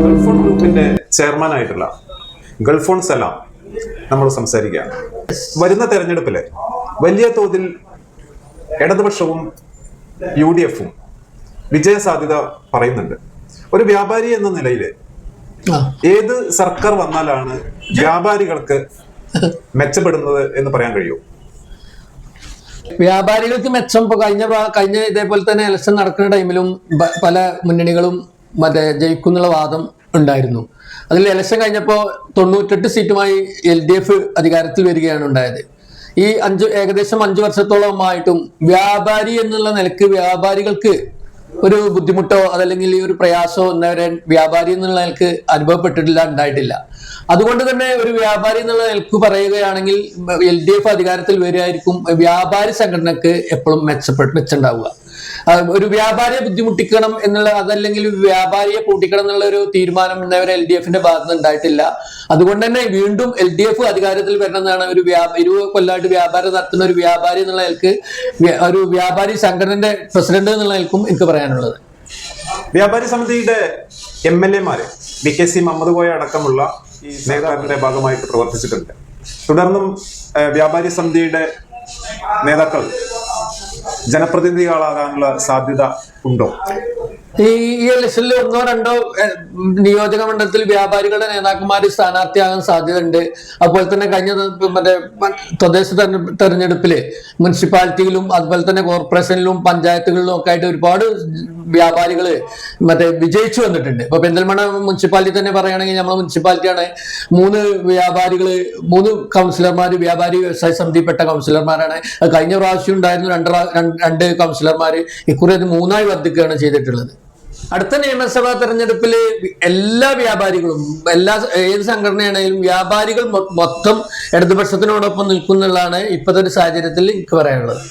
Gulfone ഗ്രൂപ്പിന്റെ chairman ആയിട്ടുള്ള Gulfone സലാം നമ്മൾ സംസാരിക്കുകയാണ്. വരുന്ന തെരഞ്ഞെടുപ്പിൽ വലിയ തോതിൽ ഇടതുപക്ഷവും യു ഡി എഫും വിജയ സാധ്യത പറയുന്നുണ്ട്. ഒരു വ്യാപാരി എന്ന നിലയിൽ ഏത് സർക്കാർ വന്നാലാണ് വ്യാപാരികൾക്ക് മെച്ചപ്പെടുന്നത് എന്ന് പറയാൻ കഴിയൂ? വ്യാപാരികൾക്ക് മെച്ചം ഇപ്പൊ കഴിഞ്ഞ കഴിഞ്ഞ ഇതേപോലെ തന്നെ ഇലക്ഷൻ നടക്കുന്ന ടൈമിലും പല മുന്നണികളും മറ്റേ ജയിക്കുന്നുള്ള വാദം ഉണ്ടായിരുന്നു. അതിൽ ഇലക്ഷൻ കഴിഞ്ഞപ്പോൾ തൊണ്ണൂറ്റെട്ട് സീറ്റുമായി എൽ ഡി എഫ് അധികാരത്തിൽ വരികയാണ് ഉണ്ടായത്. ഈ അഞ്ച് ഏകദേശം അഞ്ചു വർഷത്തോളമായിട്ടും വ്യാപാരി എന്നുള്ള നിലയ്ക്ക് വ്യാപാരികൾക്ക് ഒരു ബുദ്ധിമുട്ടോ അതല്ലെങ്കിൽ ഈ ഒരു പ്രയാസമോ എന്നവരെ വ്യാപാരി എന്നുള്ള നിലയ്ക്ക് അനുഭവപ്പെട്ടിട്ടില്ല ഉണ്ടായിട്ടില്ല. അതുകൊണ്ട് തന്നെ ഒരു വ്യാപാരി എന്നുള്ള നിലയ്ക്ക് പറയുകയാണെങ്കിൽ എൽ ഡി എഫ് അധികാരത്തിൽ വരികയായിരിക്കും വ്യാപാരി സംഘടനക്ക് എപ്പോഴും മെച്ചപ്പെട്ട് മെച്ചുണ്ടാവുക. ഒരു വ്യാപാരിയെ ബുദ്ധിമുട്ടിക്കണം എന്നുള്ള അതല്ലെങ്കിൽ വ്യാപാരിയെ പൂട്ടിക്കണം എന്നുള്ള ഒരു തീരുമാനം ഇന്നവരെ എൽ ഡി എഫിന്റെ ഭാഗത്ത് ഉണ്ടായിട്ടില്ല. അതുകൊണ്ട് തന്നെ വീണ്ടും എൽ ഡി എഫ് അധികാരത്തിൽ വരണമെന്നാണ് ഒരു ഇരുപത് കൊല്ലമായിട്ട് വ്യാപാരം നടത്തുന്ന ഒരു വ്യാപാരി എന്നുള്ള നിലയ്ക്ക് ഒരു വ്യാപാരി സംഘടനയുടെ പ്രസിഡന്റ് എന്നുള്ള നിലക്കും എനിക്ക് പറയാനുള്ളത്. വ്യാപാരി സമിതിയുടെ M L എമാര് V K C Muhammad Koya അടക്കമുള്ള ഈ നേതാക്കളുടെ ഭാഗമായിട്ട് പ്രവർത്തിച്ചിട്ടുണ്ട്. തുടർന്നും വ്യാപാരി സമിതിയുടെ നേതാക്കൾ ജനപ്രതിനിധികളാകാനുള്ള സാധ്യത ഉണ്ടോ? ഈ ഇലക്ഷനിൽ ഒന്നോ രണ്ടോ നിയോജക മണ്ഡലത്തിൽ വ്യാപാരികളുടെ നേതാക്കന്മാർ സ്ഥാനാർത്ഥിയാകാൻ സാധ്യതയുണ്ട്. അതുപോലെ തന്നെ കഴിഞ്ഞ മറ്റേ തദ്ദേശ തെരഞ്ഞെ- തെരഞ്ഞെടുപ്പിൽ മുനിസിപ്പാലിറ്റിയിലും അതുപോലെ തന്നെ കോർപ്പറേഷനിലും പഞ്ചായത്തുകളിലും ഒക്കെ ആയിട്ട് ഒരുപാട് വ്യാപാരികൾ മറ്റേ വിജയിച്ചു വന്നിട്ടുണ്ട്. ഇപ്പൊ പെരിന്തൽമണ്ണ മുനിസിപ്പാലിറ്റി തന്നെ പറയുകയാണെങ്കിൽ നമ്മളെ മുനിസിപ്പാലിറ്റിയാണ് മൂന്ന് വ്യാപാരികൾ മൂന്ന് കൗൺസിലർമാർ വ്യാപാരി വ്യവസായ സമിതിപ്പെട്ട കൗൺസിലർമാരാണ്. കഴിഞ്ഞ പ്രാവശ്യം ഉണ്ടായിരുന്നു രണ്ട് രണ്ട് കൗൺസിലർമാർ ഇക്കുറി അത് മൂന്നായി വർദ്ധിക്കുകയാണ് ചെയ്തിട്ടുള്ളത്. അടുത്ത നിയമസഭാ തെരഞ്ഞെടുപ്പിൽ എല്ലാ വ്യാപാരികളും എല്ലാ ഏത് സംഘടനയാണെങ്കിലും വ്യാപാരികൾ മൊത്തം ഇടതുപക്ഷത്തിനോടൊപ്പം നിൽക്കുന്നുള്ളതാണ് ഇപ്പോഴത്തെ ഒരു സാഹചര്യത്തിൽ എനിക്ക് പറയാനുള്ളത്.